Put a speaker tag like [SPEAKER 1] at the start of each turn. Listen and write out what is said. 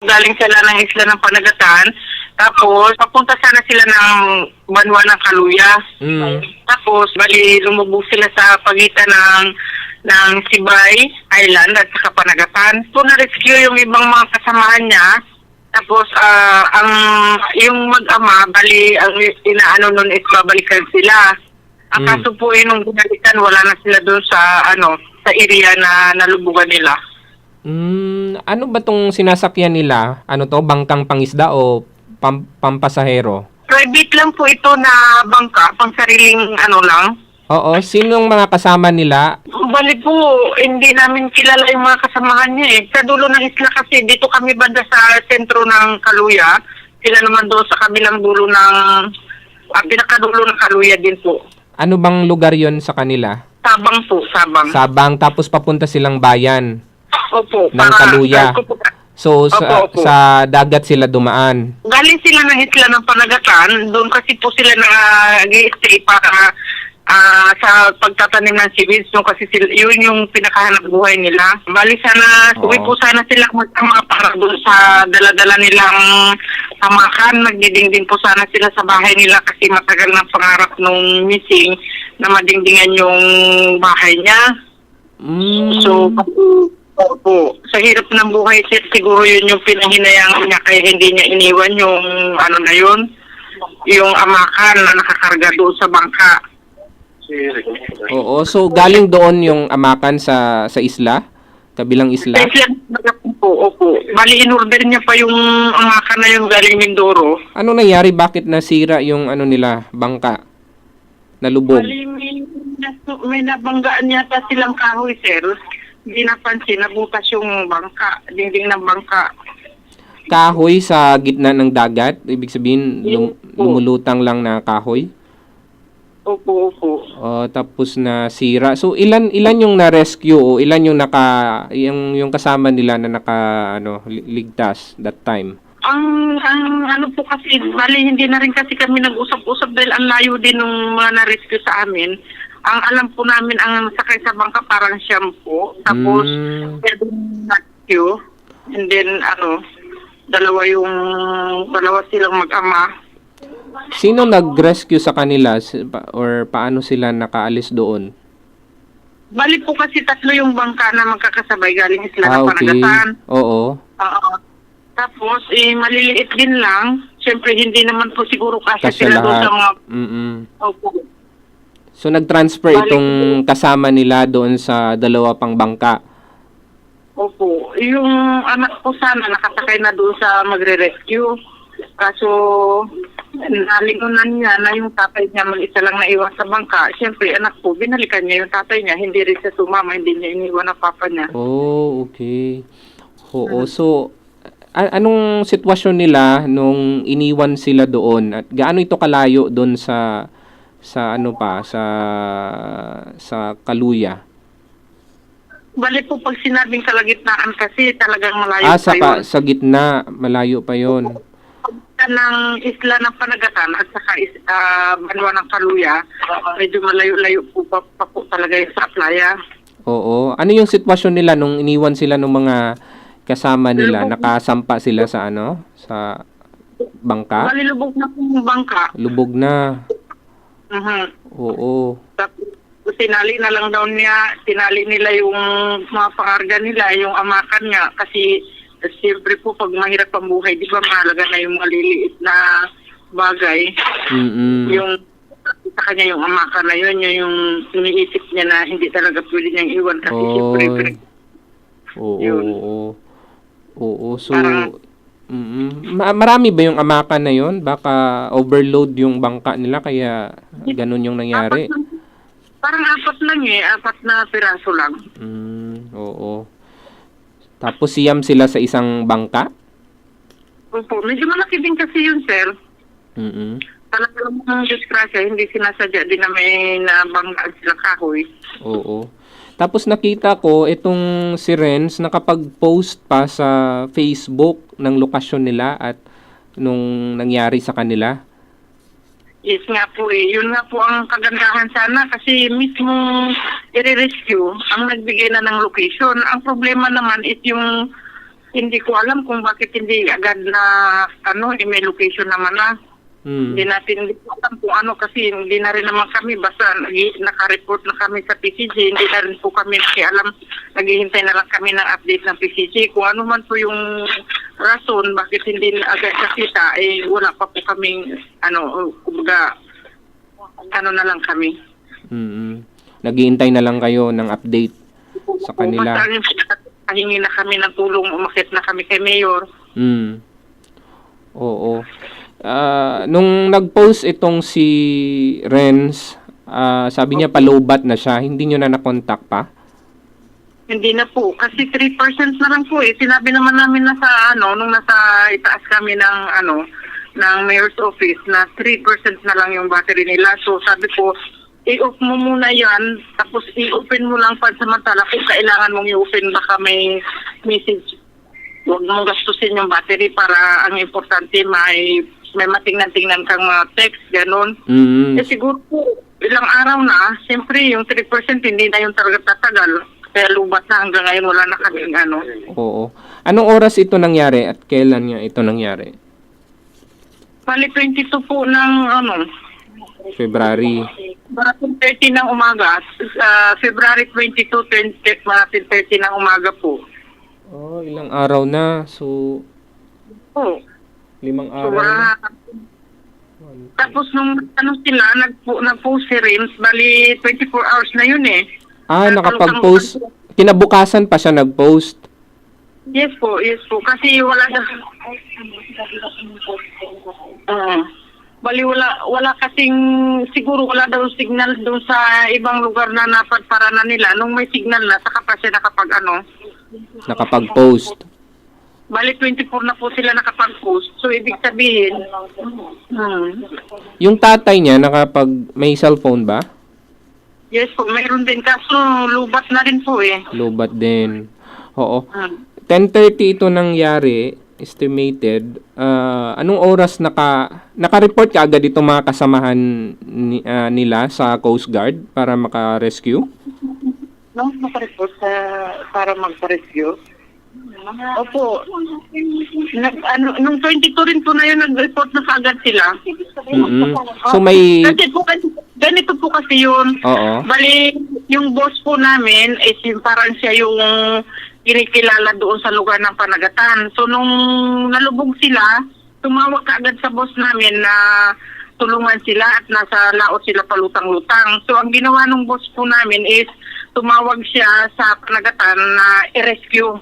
[SPEAKER 1] Galing sila ng isla ng Panagatan. Tapos, papunta sana sila ng Banwa ng Kaluya.
[SPEAKER 2] Mm.
[SPEAKER 1] Tapos, bali, lumubog sila sa pagitan ng ng Sibay Island at saka Panagatan. So, na-rescue yung ibang mga kasamahan niya. Tapos, ah, ang yung mag-ama, bali, ang inaano nun is babalikan sila. Ang
[SPEAKER 2] Mm.
[SPEAKER 1] kaso po, nung binalikan, wala na sila doon sa, ano, sa area na nalubugan nila.
[SPEAKER 2] Mm, ano ba tong sinasakyan nila? Ano to, bangkang pangisda o pam- pampasahero?
[SPEAKER 1] Private lang po ito na bangka, pang sariling ano lang.
[SPEAKER 2] Oo, sinong mga kasama nila?
[SPEAKER 1] Bali po, hindi namin kilala yung mga kasamahan niya eh. Sa dulo ng isla kasi, dito kami banda sa sentro ng Kaluya. Sila naman doon sa kabilang dulo ng, ah, pinakadulo ng Kaluya din po.
[SPEAKER 2] Ano bang lugar yon sa kanila?
[SPEAKER 1] Sabang po, Sabang.
[SPEAKER 2] Sabang, tapos papunta silang bayan.
[SPEAKER 1] Opo.
[SPEAKER 2] ng Kaluya.
[SPEAKER 1] Opo.
[SPEAKER 2] So, sa,
[SPEAKER 1] Opo, opo.
[SPEAKER 2] sa dagat sila dumaan.
[SPEAKER 1] Galing sila ng isla ng Panagatan, doon kasi po sila nag-stay para ah, sa pagtatanim ng seaweeds, no? kasi sila, yun yung pinakahanap buhay nila. Bali sana,
[SPEAKER 2] Oo.
[SPEAKER 1] uwi po sana sila magtama para doon sa daladala nilang tamakan. Nagdidingding po sana sila sa bahay nila kasi matagal ng pangarap nung missing na madingdingan yung bahay niya.
[SPEAKER 2] Mm,
[SPEAKER 1] So, opo, sa hirap ng buhay, sir, siguro yun yung pinahinayang niya kaya hindi niya iniwan yung ano na yun, yung amakan na nakakarga doon sa bangka.
[SPEAKER 2] oo, so galing doon yung amakan sa sa isla? Kabilang isla?
[SPEAKER 1] Kaya siya po, opo. Bali, in-order niya pa yung amakan na yung galing Mindoro.
[SPEAKER 2] Ano nangyari? Bakit nasira yung ano nila, bangka? Nalubog?
[SPEAKER 1] Bali, may, may nabanggaan yata silang kahoy, sir. Hindi napansin, nabutas yung bangka, dingding ng bangka.
[SPEAKER 2] Kahoy sa gitna ng dagat? Ibig sabihin, lum- lumulutang lang na kahoy?
[SPEAKER 1] Opo, opo.
[SPEAKER 2] Oh, tapos na sira. So ilan ilan yung na-rescue o ilan yung naka yung yung kasama nila na naka ano li- ligtas that time?
[SPEAKER 1] Ang, ang ano po kasi, bali hindi na rin kasi kami nag-usap-usap dahil ang layo din ng mga na-rescue sa amin. Ang alam po namin, ang sakay sa bangka parang shampoo. Tapos,
[SPEAKER 2] Mm.
[SPEAKER 1] rescue. And then, ano, dalawa yung, dalawa silang mag-ama.
[SPEAKER 2] Sino nag-rescue sa kanila or paano sila nakaalis doon?
[SPEAKER 1] Bali po kasi tatlo yung bangka na magkakasabay galing sila
[SPEAKER 2] Ah,
[SPEAKER 1] ng
[SPEAKER 2] okay.
[SPEAKER 1] Panagatan.
[SPEAKER 2] Oo.
[SPEAKER 1] Oo. Tapos, eh, maliliit din lang. Siyempre, hindi naman po siguro kasi
[SPEAKER 2] Kasi
[SPEAKER 1] sila doon
[SPEAKER 2] lahat.
[SPEAKER 1] sa mga...
[SPEAKER 2] Mm-mm.
[SPEAKER 1] Opo.
[SPEAKER 2] So nag-transfer
[SPEAKER 1] Bali-
[SPEAKER 2] itong kasama nila doon sa dalawa pang bangka.
[SPEAKER 1] Opo. Yung anak ko sana nakasakay na doon sa magre-rescue. Kaso, nalingunan niya na yung tatay niya mag-isa lang naiwan sa bangka. Siyempre, anak ko, binalikan niya yung tatay niya. Hindi rin siya sumama, hindi niya iniwan ang papa niya.
[SPEAKER 2] Oh, okay. Oo. So a- anong sitwasyon nila nung iniwan sila doon at gaano ito kalayo doon sa sa ano pa sa sa Kaluya?
[SPEAKER 1] Bali po, pag sinabing kalagitnaan kasi talagang malayo
[SPEAKER 2] Ah,
[SPEAKER 1] pa
[SPEAKER 2] sa,
[SPEAKER 1] yun.
[SPEAKER 2] ka- sa gitna, malayo pa yon.
[SPEAKER 1] Pagka ng isla ng Panagatan at saka is, ah, Banwa ng Kaluya, medyo malayo-layo po pa, pa po talaga yung sa playa.
[SPEAKER 2] Oo. Ano yung sitwasyon nila nung iniwan sila ng mga kasama nila? Nakasampa sila sa ano? Sa bangka?
[SPEAKER 1] Bali, lubog na po yung bangka.
[SPEAKER 2] Lubog na.
[SPEAKER 1] Mhm.
[SPEAKER 2] Oo.
[SPEAKER 1] Tapos, sinali na lang daw niya, sinali nila yung mga pangarga nila, yung amakan niya. Kasi, siyempre po, pag mahirap ang buhay, di ba mahalaga na yung maliliit na bagay.
[SPEAKER 2] Mm.
[SPEAKER 1] Yung sa kanya yung amakan na yun, yun yung iniisip niya na hindi talaga pwede niyang iwan. Kasi
[SPEAKER 2] Oy.
[SPEAKER 1] siyempre,
[SPEAKER 2] Oo, oo. Oo, so
[SPEAKER 1] Parang-
[SPEAKER 2] mm, ma- marami ba yung amakan na yon? Baka overload yung bangka nila kaya ganun yung nangyari.
[SPEAKER 1] Apat lang- parang apat lang eh, apat na piraso lang.
[SPEAKER 2] Mm, oo. Tapos siyam sila sa isang bangka?
[SPEAKER 1] Opo, medyo malaki din kasi yun, sir.
[SPEAKER 2] Mm.
[SPEAKER 1] Talagang mga disgrasya, hindi sinasadya din na may nabanggaan sila kahoy.
[SPEAKER 2] Oo. Tapos nakita ko itong si Renz nakapag-post pa sa Facebook ng lokasyon nila at nung nangyari sa kanila.
[SPEAKER 1] Yes nga po eh. Yun nga po ang kagandahan sana kasi mismo i-rescue ang nagbigay na ng location. Ang problema naman is yung hindi ko alam kung bakit hindi agad na ano, eh, may location naman na.
[SPEAKER 2] Mm.
[SPEAKER 1] Hindi natin alam kung ano kasi hindi na rin naman kami basta naka-report na kami sa PCG, hindi na rin po kami nakialam. Naghihintay na lang kami ng update ng PCG. Kung ano man po yung rason bakit hindi na agad nakita, eh wala pa po kaming ano, kumbaga ano na lang kami.
[SPEAKER 2] Mm. Naghihintay na lang kayo ng update sa kanila.
[SPEAKER 1] Hingi na kami ng tulong, umakit na kami kay Mayor.
[SPEAKER 2] Mm. Oo. Ah, nung nag-post itong si Renz, ah, sabi niya palobat na siya. Hindi niyo na na-contact pa?
[SPEAKER 1] Hindi na po. Kasi 3% na lang po eh. Sinabi naman namin na sa ano, nung nasa itaas kami ng ano, ng mayor's office na 3% na lang yung battery nila. So sabi ko, i-off mo muna yan, tapos i-open mo lang pansamantala kung kailangan mong i-open baka may message. Huwag mong gastusin yung battery para ang importante may may matingnan-tingnan kang mga text, ganun.
[SPEAKER 2] Mm.
[SPEAKER 1] Eh siguro po, ilang araw na, siyempre yung 3% hindi na yung talaga tatagal. Kaya lubat na hanggang ngayon wala na kaming ano.
[SPEAKER 2] Oo. Anong oras ito nangyari at kailan nga ito nangyari?
[SPEAKER 1] Bali 22 po ng ano,
[SPEAKER 2] February.
[SPEAKER 1] marating 30 ng umaga. Uh, February 22, 20, marating 30 ng umaga po.
[SPEAKER 2] Oh, ilang araw na. So,
[SPEAKER 1] Po.
[SPEAKER 2] Limang araw
[SPEAKER 1] wala. Tapos nung ano sila, nagpo, nag-post si Rims, bali 24 hours na yun eh.
[SPEAKER 2] Ah, nakapag-post. Kinabukasan pa siya nag-post.
[SPEAKER 1] Yes po, yes po. Kasi wala na... Ah. bali wala, wala kasing, siguro wala daw signal doon sa ibang lugar na napadpara na nila. Nung may signal na, saka pa siya nakapag ano.
[SPEAKER 2] Nakapag-post.
[SPEAKER 1] Bali 24 na po sila nakapag-post. So, ibig sabihin, hmm.
[SPEAKER 2] Yung tatay niya, nakapag, may cellphone ba?
[SPEAKER 1] yes po, mayroon din. Kaso, lubat na rin po eh.
[SPEAKER 2] Lobat din. Oo.
[SPEAKER 1] Hmm.
[SPEAKER 2] 10.30 ito nangyari, estimated. Ah, anong oras naka, naka-report ka agad itong mga kasamahan ni- ah, nila sa Coast Guard para maka-rescue?
[SPEAKER 1] No, nakareport sa, para magpa-rescue. Opo. Nag, ano, nung 22 rin po na yun, nag-report na kaagad sila.
[SPEAKER 2] Mm-mm. So may...
[SPEAKER 1] Kasi po, kasi- ganito po kasi yun.
[SPEAKER 2] Oo.
[SPEAKER 1] Bali, yung boss po namin, is yung parang siya yung kinikilala doon sa lugar ng panagatan. So, nung nalubog sila, tumawag kaagad sa boss namin na tulungan sila at nasa laot sila palutang-lutang. So, ang ginawa ng boss po namin is tumawag siya sa panagatan na i-rescue